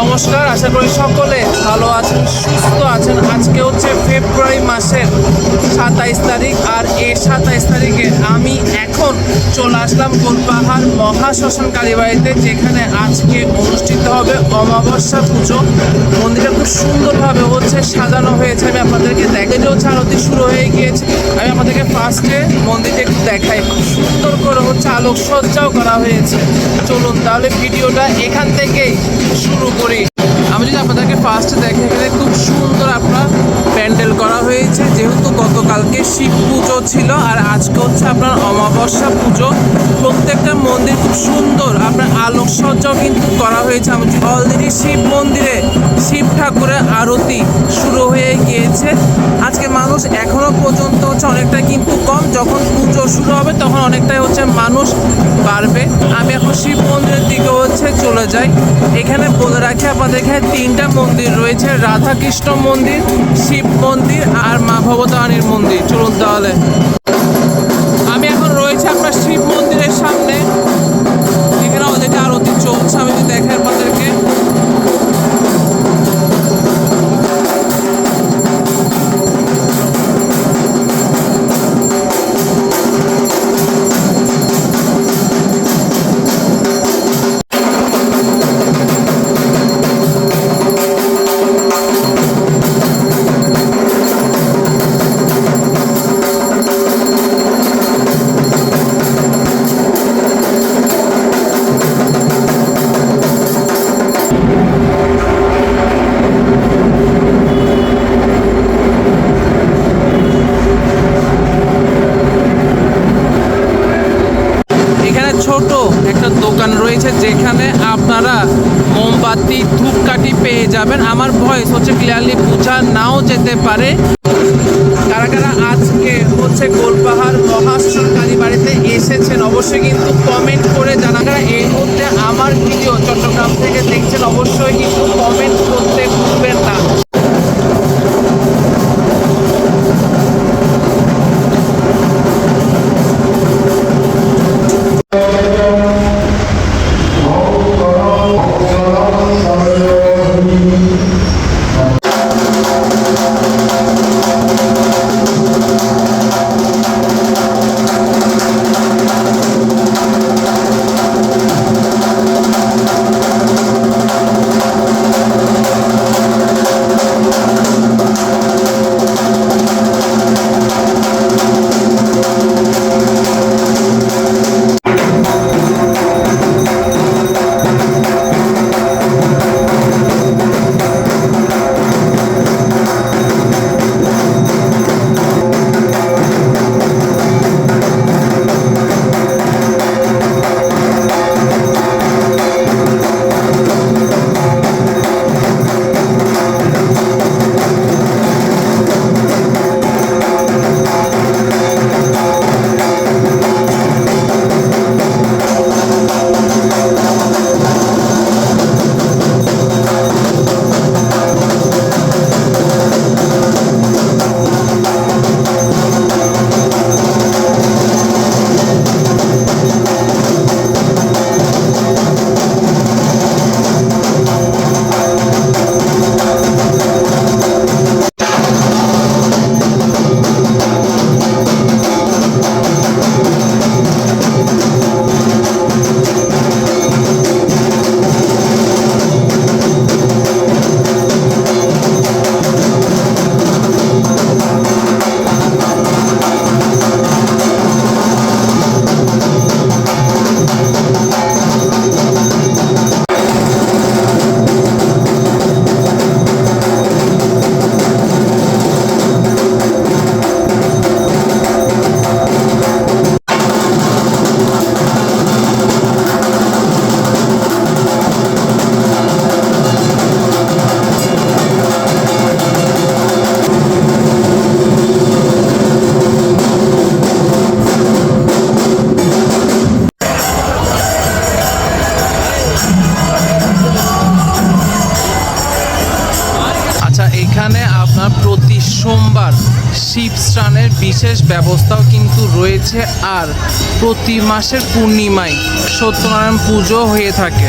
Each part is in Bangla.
নমস্কার, আশা করি সকলে ভালো আছেন, সুস্থ আছেন। আজকে হচ্ছে ফেব্রুয়ারি মাসের সাতাইশ তারিখ, আর এই সাতাইশ তারিখে আমি এখন চলে আসলাম গোলপাহাড় মহাশ্মশান কালীবাড়িতে, যেখানে আজকে অনুষ্ঠিত হবে অমাবস্যা পুজো। মন্দিরটা খুব সুন্দরভাবে হচ্ছে সাজানো হয়েছে, আমি আপনাদেরকে দেখে যে হচ্ছে আরতি শুরু হয়ে গিয়েছে, আমি আপনাদেরকে ফার্স্টে মন্দিরটা একটু দেখাই। খুব সুন্দর করে হচ্ছে আলোকসজ্জাও করা হয়েছে। চলুন তাহলে ভিডিওটা এখান থেকেই শুরু করি। আমি যদি আপনাদেরকে ফার্স্টে দেখে এখানে খুব সুন্দর আপনার প্যান্ডেল করা হয়েছে, যেহেতু গতকালকে শিব পুজো ছিল আর আজকে হচ্ছে আপনার অমাবস্যা পুজো। প্রত্যেকটা মন্দির খুব সুন্দর, আপনার আলোকসজ্জাও কিন্তু করা হয়েছে। আমি অলরেডি শিব মন্দিরে শিব ঠাকুরের আরতি শুরু হয়ে গিয়েছে। আজকে মানুষ এখনও পর্যন্ত হচ্ছে অনেকটা কিন্তু কম, যখন পুজো শুরু হবে তখন অনেকটাই হচ্ছে মানুষ বাড়বে। আমি এখন শিব মন্দিরের দিকে চলে যাই এখানে বলে রাখি, আপনাদের এখানে তিনটা মন্দির রয়েছে। রাধাকৃষ্ণ মন্দির, শিব মন্দির আর মা ভবতারণীর মন্দির। চলুন তাহলে। ছোট একটা দোকান রয়েছে যেখানে আপনারা মোমবাতি, ধূপকাঠি পেয়ে যাবেন। আমার ভয়েস হচ্ছে ক্লিয়ারলি বোঝা, নাও যেতে পারে। কারা কারা আজকে হচ্ছে গোলপাহাড় মহাশ্মশান কালী বাড়িতে এসেছেন, অবশ্যই কিন্তু কমেন্ট করে জানা এই মুহূর্তে আমার ভিডিও চট্টগ্রাম থেকে দেখছেন, অবশ্যই কিন্তু কমেন্ট করতে সোমবার শিব স্নানের বিশেষ ব্যবস্থাও কিন্তু রয়েছে আর প্রতি মাসের পূর্ণিমায় সত্যনারায়ণ পুজো হয়ে থাকে।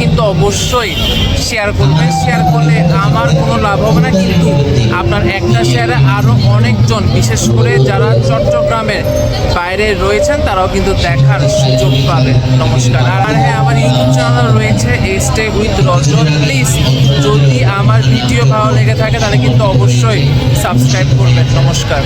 কিন্তু অবশ্যই শেয়ার করবেন। শেয়ার করলে আমার কোনো লাভ হবে না, কিন্তু আপনার একটা শেয়ারে আরও অনেকজন, বিশেষ করে যারা চট্টগ্রামের বাইরে রয়েছেন, তারাও কিন্তু দেখার সুযোগ পাবে নমস্কার। আর হ্যাঁ আমার ইউটিউব চ্যানেল রয়েছে স্টে উইথ রজন প্লিজ যদি আমার ভিডিও ভালো লেগে থাকে, তাহলে কিন্তু অবশ্যই সাবস্ক্রাইব করবেন। নমস্কার।